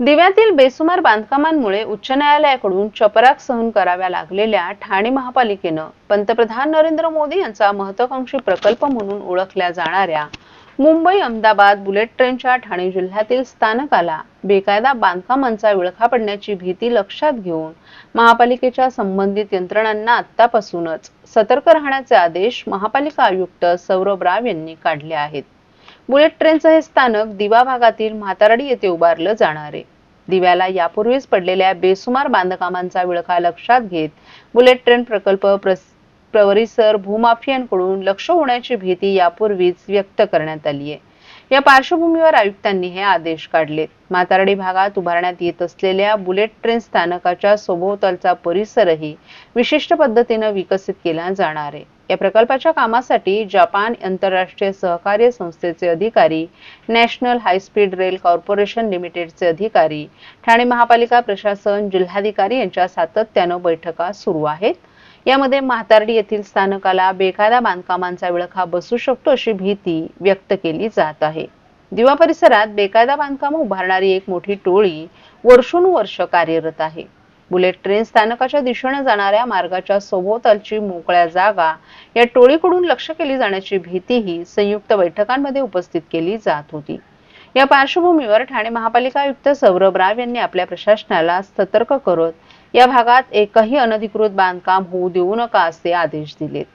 दिव्यातील बेसुमार बांधकामांमुळे उच्च न्यायालयाकडून चपराक सहन कराव्या लागलेल्या ठाणे महापालिकेनं पंतप्रधान नरेंद्र मोदी यांचा महत्वाकांक्षी प्रकल्प म्हणून ओळखल्या जाणाऱ्या मुंबई अहमदाबाद बुलेट ट्रेनच्या ठाणे जिल्ह्यातील स्थानकाला बेकायदा बांधकामांचा विळखा पडण्याची भीती लक्षात घेऊन महापालिकेच्या संबंधित यंत्रणांना आतापासूनच सतर्क राहण्याचे आदेश महापालिका आयुक्त सौरभ राव यांनी काढले आहेत. बुलेट ट्रेनचं हे स्थानक दिवा भागातील म्हातारडी येथे उभारलं जाणार आहे. दिव्याला यापूर्वीच पडलेल्या बेसुमार बांधकामांचा विळखा लक्षात घेत बुलेट ट्रेन प्रकल्प प्रस- भूमाफियांकडून लक्ष होण्याची भीती यापूर्वीच व्यक्त करण्यात आली आहे या पार्श्वभूमीवर आयुक्तांनी हे आदेश काढलेत मातारडी भागात उभारण्यात येत असलेल्या बुलेट ट्रेन स्थानकाच्या सभोवतालचा परिसरही विशिष्ट पद्धतीनं विकसित केला जाणार आहे. या प्रकल्पाच्या कामासाठी जपान आंतरराष्ट्रीय सहकार्य संस्थेचे अधिकारी national high speed rail corporation लिमिटेडचे अधिकारी ठाणे महापालिका प्रशासन जिल्हाधिकारी यांच्या सातत्यानं बैठका सुरू आहेत. यामध्ये म्हातारडी येथील स्थानकाला बेकायदा बांधकामांचा विळखा बसू शकतो अशी भीती व्यक्त केली जात आहे. दिवा परिसरात बेकायदा बांधकाम उभारणारी एक मोठी टोळी वर्षानुवर्ष कार्यरत आहे. बुलेट ट्रेन स्थानकाच्या दिशेने जाणाऱ्या मार्गाच्या सभोवतालची मोकळ्या जागा या टोळीकडून लक्ष केली जाण्याची भीतीही संयुक्त बैठकांमध्ये उपस्थित केली जात होती. या पार्श्वभूमीवर ठाणे महापालिका आयुक्त सौरभ राव यांनी आपल्या प्रशासनाला सतर्क करत या भागात एकही अनधिकृत बांधकाम होऊ देऊ नका असे आदेश दिलेत.